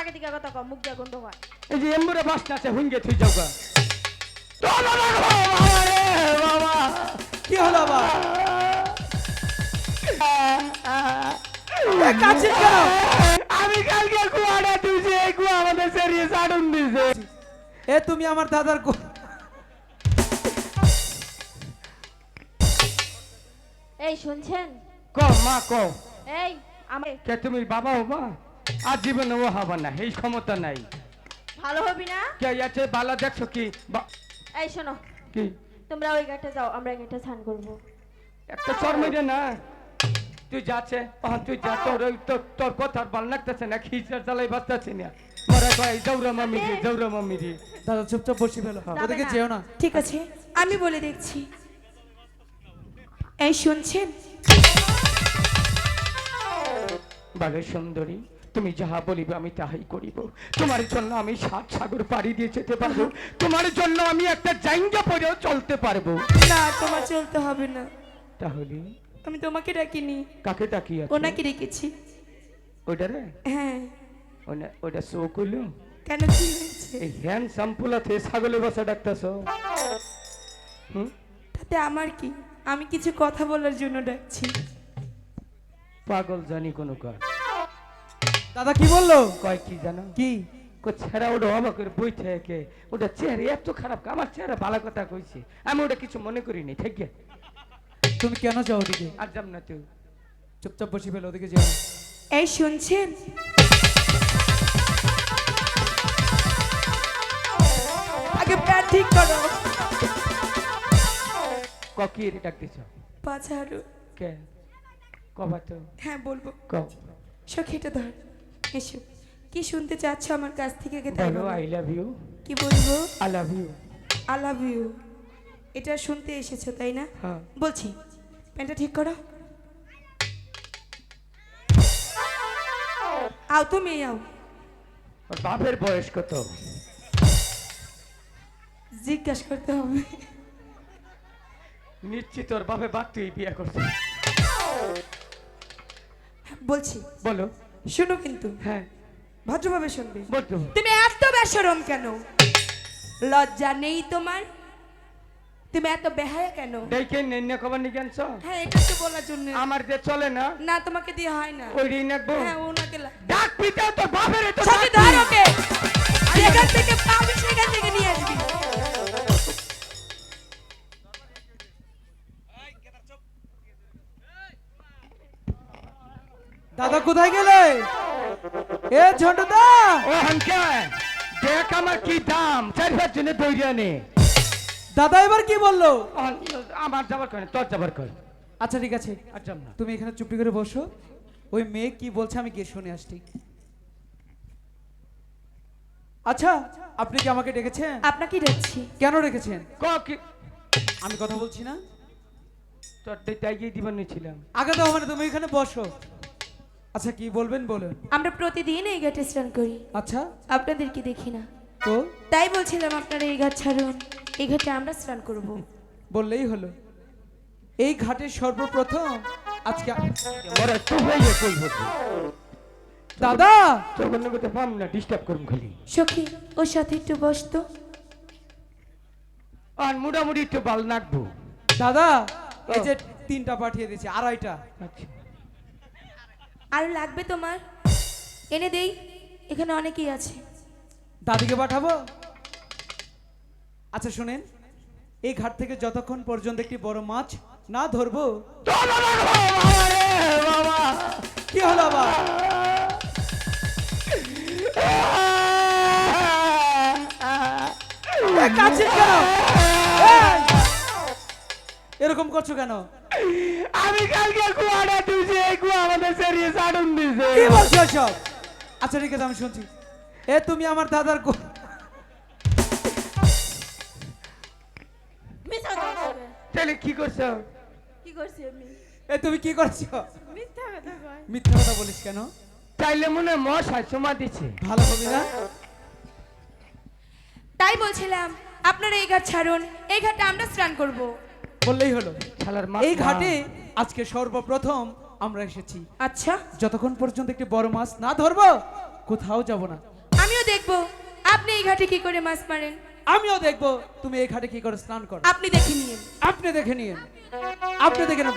আগে দিকে কথা কম মুখ দিয়ে গন্ধ হয়। এই যে এমবুরে বাসটা আছে হুঙ্গে তুই যাও গা। বাবা বাবা বাবা। কি হলো এ, আমি কালকে কুয়াটা তুলছি এই কুয়া আমাদের সেরিয়ে সাডুন দিছে। এ তুমি আমার দাদার কো- এই শুনছেন? ক মা ক এই আমি কে তুমি বাবা ও মা? আর জীবনে ও হবা না এই ক্ষমতা নাই। ভালো হবি না? কে আছে বালা দেখছ কি? এই শোনো। কি? তোমরা ওই ঘাটে যাও আমরা ঘাটে স্নান করব। একটা চর্মে দে না। তুই যাচ্ছে তখন তুই যা তোর তোর তোর কথার ভালো লাগতেছে না খিচার চালাই বাঁচতেছি না। মরা কয় জৌরা মামি রে জৌরা মামি রে। দাদা চুপচাপ বসে ফেলো। ওদিকে যেও না। ঠিক আছে আমি বলে দেখছি। এই শুনছেন? বাঘের সুন্দরী তুমি যাহা বলিবে আমি তাহাই করিব। তোমার জন্য আমি সাত সাগর পাড়ি দিয়ে যেতে পারব। তোমার জন্য আমি একটা জাইঙ্গা পরেও চলতে পারব। না তোমার চলতে হবে না। তাহলে? আমি তোমাকে ডাকিনি। কাকে আছে ওনাকে রেখেছি ওইটা রে হ্যাঁ। ওনা- ওটা শো করল কেন কি হয়েছে? এই হ্যান সাম্পুলাতে ছাগলে বসা ডাকতেছ? হুম? তাতে আমার কি? আমি কিছু কথা বলার জন্য ডাকছি। পাগল জানি কোনো কাজ। দাদা কি বলল? কয় কি জানো? কি? কো ছেড়া ওটা অবাক করে বই থেকে ওটা চেহারা এত খারাপ আমার চেহারা ভালো কথা কইছে। আমি ওটা কিছু মনে করিনি ঠিক? তুমি কেন যাও ওদিকে? আর যাম না তুই। চুপচাপ বসে ফেলো ওদিকে যেও। এই শুনছেন? আগে প্যাট ঠিক করো। ককি রে ডাক দিছ? পাছাড়ো কে? কবা তো হ্যাঁ বলব। ক। সখীটা ধর। এসো কি শুনতে চাচ্ছ আমার কাছ থেকে বলো। আই লাভ ইউ কি বলব? I love you I love you এটা শুনতে এসেছ তাই না? হ্যাঁ। বলছি প্যান্টটা ঠিক করো। আও তুমি আও। ওর বাপের বয়স কত? জিজ্ঞাসা করতে হবে। নিশ্চিত ওর বাপে বাদ তুই বিয়ে করছে বলছি বলো। শোনো কিন্তু। হ্যাঁ। ভদ্রভাবে শুনবে। বলতো তুমি এত বেসরম কেন? লজ্জা নেই তোমার? তুমি এত বেহায়া কেন? দেখে নেন্য খবর নিয়ে আনছ হ্যাঁ এটা তো বলার জন্য। আমার যে চলে না? না তোমাকে দিয়ে হয় না। ওই ঋণ হ্যাঁ ওনাকে ডাক পিতা তো দাদা কোথায় গেলে? এ ঝন্টুদা! ও হানকা দেখ আমার কি দাম চার পাঁচ জনে দাদা এবার কি বলল? আমার যাবার করে তোর যাবার কর আচ্ছা ঠিক আছে। তুমি এখানে চুপটি করে বসো। ওই মেয়ে কি বলছে আমি গিয়ে শুনে আসছি। আচ্ছা আপনি কি আমাকে ডেকেছেন? আপনাকে ডাকছি। কেন রেখেছেন ক কি? আমি কথা বলছি না? তোর তাই গিয়ে দিবার নিয়েছিলাম আগে তো মানে তুমি এখানে বসো। আচ্ছা কি বলবেন বলুন। আমরা প্রতিদিন এই ঘাটে স্নান করি। আচ্ছা। আপনাদেরকে দেখি না। তো? তাই বলছিলাম আপনারা এই ঘাট ছাড়ুন। এই ঘাটে আমরা স্নান করব। বললেই হলো। এই ঘাটে সর্বপ্রথম আজকে হয়ে দাদা! তখন করতে পাম না ডিস্টার্ব করুন খালি। সখী ওর সাথে একটু বসতো আর মোটামুটি একটু বাল নাকবো দাদা এই যে তিনটা পাঠিয়ে দিয়েছি আড়াইটা। আচ্ছা। আর লাগবে তোমার? এনে দেই, এখানে অনেকেই আছে। দাদিকে পাঠাবো? আচ্ছা শুনেন, এই ঘাট থেকে যতক্ষণ পর্যন্ত একটি বড় মাছ না ধরবো, কি হলো আবার? কাঁদছিস কেন! এরকম করছ কেন? আমি কালকে কুয়াটা তুলছি এই কুয়া আমাদের সেরিয়ে সাডুন দিছে। কি বলছো সব আচ্ছা ঠিক আছে আমি শুনছি। এ তুমি আমার দাদার কো-। তাহলে কি করছ? কি করছি আমি? এ তুমি কি করছ? মিথ্যা কথা কয়। মিথ্যা কথা বলিস কেন? তাইলে মনে হয় মশাই চমা দিছে। ভালো হবে না? তাই বলছিলাম আপনারা এই ঘাট ছাড়ুন এই ঘাটে আমরা স্নান করব। বললেই হলো। এই ঘাটে আজকে সর্বপ্রথম আমরা এসেছি। আচ্ছা। যতক্ষণ পর্যন্ত একটি বড় মাছ না ধরবো কোথাও যাব না। আমিও দেখব। আপনি এই ঘাটে কি করে মাছ মারেন? আমিও দেখব। তুমি এই ঘাটে কি করে স্নান করো? আপনি দেখে নিন আপনি দেখে নিন আপনি দেখে নিন।